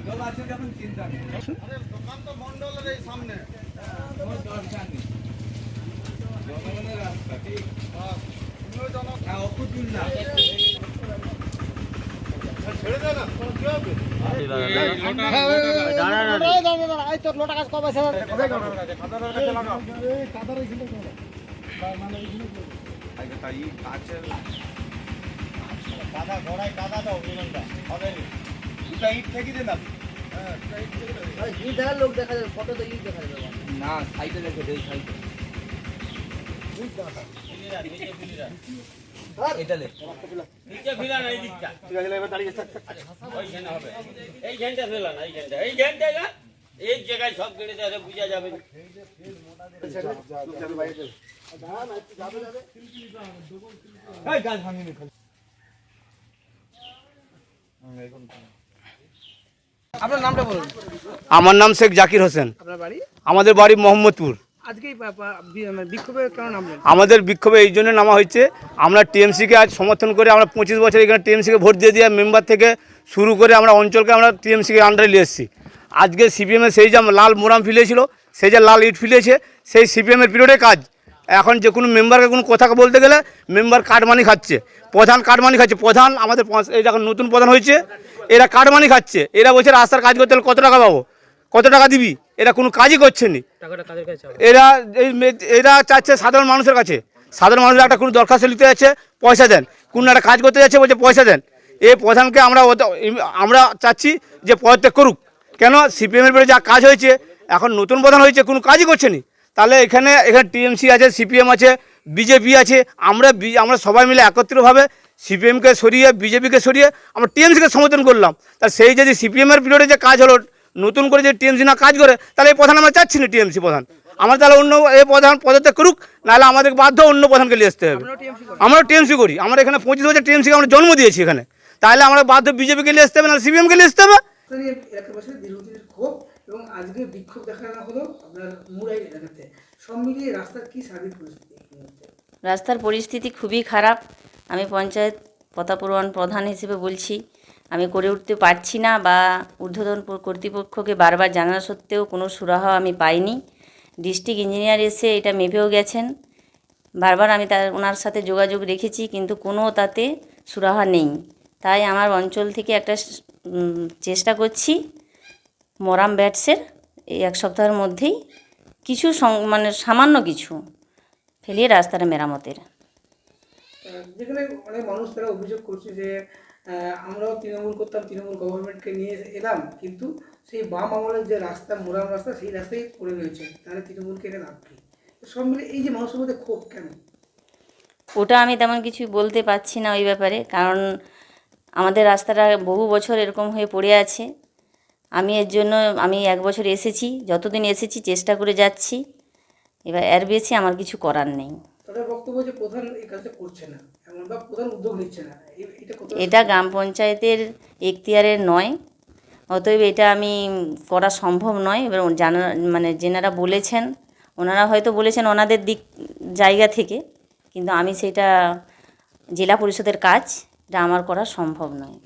মন্ডল আছে যখন চিন্তা নেই দোকান তো মন্ডলের এই সামনে কোনো দরকার নেই জনগণের রাস্তা ঠিক না অকুতুল না ছেড়ে দে না কি হবে আগে তাই কাছের কাদা দাও বিনন্দা হবে লোক দেখা যাবে ফটো তো ইট দেখা যাবে না সাইডে রেখে দে সাইডে এটা লে নিচে ফিরা না এই দিকটা ঠিক আছে এবার দাঁড়িয়ে থাক ওইখানে হবে এই ঘ্যানটা ফেলা না এই জায়গায় সব বোঝা যাবে না। এই গাছ ভাঙিনি খালি আপনার নামটা বলুন। আমার নাম শেখ জাকির হোসেন। আমাদের বাড়ি মোহাম্মদপুর। মানে আমাদের বিক্ষোভে এই জন্য নামা হয়েছে। আমরা টিএমসিকে আজ সমর্থন করে আমরা পঁচিশ বছর এখানে টিএমসিকে ভোট দিয়ে দিয়ে মেম্বার থেকে শুরু করে আমরা অঞ্চলকে আমরা টিএমসিকে আন্ডারে নিয়ে এসেছি। আজকে সিপিএমের সেই যে লাল মোরাম ফিলেছিল সেই যে লাল ইট ফিলেছে সেই সিপিএমের পিরিয়ডে কাজ। এখন যে কোনো মেম্বারকে কোনো কথা বলতে গেলে মেম্বার কাটমানি খাচ্ছে। প্রধান কাটমানি খাচ্ছে। প্রধান আমাদের এই যখন নতুন প্রধান হয়েছে এরা কাটমানি খাচ্ছে। এরা বলছে রাস্তার কাজ করতে হলে কত টাকা পাবো? কত টাকা দিবি? এরা কোনো কাজই করছে নি। এরা এই এরা চাচ্ছে সাধারণ মানুষের কাছে। সাধারণ মানুষের একটা কোনো দরখাস্ত লিখতে যাচ্ছে পয়সা দেন। কোনো একটা কাজ করতে যাচ্ছে বলছে পয়সা দেন। এই প্রধানকে আমরা আমরা চাচ্ছি যে পদত্যাগ করুক। কেন? সিপিএমের বেড়ে যা কাজ হয়েছে এখন নতুন প্রধান হয়েছে কোনো কাজই করছে নি। তাহলে এখানে এখানে টিএমসি আছে সিপিএম আছে বিজেপি আছে আমরা আমরা সবাই মিলে একত্রিতভাবে সিপিএমকে সরিয়ে বিজেপিকে সরিয়ে আমরা টিএমসিকে সমর্থন করলাম। তা সেই যদি সিপিএমের পিরিয়ডে যে কাজ হলো নতুন করে যে টিএমসি না কাজ করে তাহলে এই প্রধান আমরা চাচ্ছি না টিএমসি প্রধান। আমরা তাহলে অন্য এই প্রধান পদত্যাগ করুক নাহলে আমাদের বাধ্য অন্য প্রধানকে নিয়ে আসতে হবে। আমরা টিএমসি করি। আমরা এখানে পঁচিশ বছর টিএমসিকে আমরা জন্ম দিয়েছি এখানে। তাহলে আমরা বাধ্য বিজেপিকে নিয়ে আসতে হবে নাহলে সিপিএমকে নিয়ে আসতে হবে। স্থানীয় এলাকাবাসীর দীর্ঘদিনের ক্ষোভ এবং আজকে বিক্ষোভ দেখানো হলো আপনার মুরাই এলাকাতে। সব মিলিয়ে রাস্তার কি স্বাভাবিক পরিস্থিতি? রাস্তার পরিস্থিতি খুবই খারাপ। আমি পঞ্চায়েত পতাপূরণ প্রধান হিসেবে বলছি, আমি করে উঠতে পারছি না বা ঊর্ধ্বতন কর্তৃপক্ষকে বারবার জানানো সত্ত্বেও কোনো সুরাহা আমি পাইনি। ডিস্ট্রিক্ট ইঞ্জিনিয়ার এসে এটা মেপেও গেছেন। বারবার আমি তার, ওনার সাথে যোগাযোগ রেখেছি, কিন্তু কোনো তাতে সুরাহা নেই। তাই আমার অঞ্চল থেকে একটা চেষ্টা করছি মরাম ব্যাটসের এই এক সপ্তাহের মধ্যেই কিছু মানে সামান্য কিছু ফেলিয়ে রাস্তাটা মেরামতের। যেখানে অনেক মানুষ তারা অভিযোগ করছে যে আমরাও তৃণমূল করতাম, তৃণমূল গভর্নমেন্টকে নিয়ে এলাম, কিন্তু সেই বাম আমলের যে রাস্তা, মোরাম রাস্তা, সেই রাস্তায় পড়ে রয়েছে। তাহলে তৃণমূলকে এটা লাভ কি? সব মিলে এই যে মানুষের মধ্যে ক্ষোভ কেন? ওটা আমি তেমন কিছু বলতে পারছি না ওই ব্যাপারে, কারণ আমাদের রাস্তাটা বহু বছর এরকম হয়ে পড়ে আছে। আমি এর জন্য, আমি এক বছর এসেছি, যতদিন এসেছি, চেষ্টা করে যাচ্ছি। এবার এর বেশি আমার কিছু করার নেই। বক্তব্য যে প্রধান এই কাজটা করছে না এমন বা প্রধান উদ্যোগ নিচ্ছে না এটা গ্রাম পঞ্চায়েতের এখতিয়ারের নয় অতএব এটা আমি করা সম্ভব নয়। এবার জানা মানে যেনারা বলেছেন ওনারা হয়তো বলেছেন ওনাদের দিক জায়গা থেকে কিন্তু আমি সেটা জেলা পরিষদের কাজ এটা আমার করা সম্ভব নয়।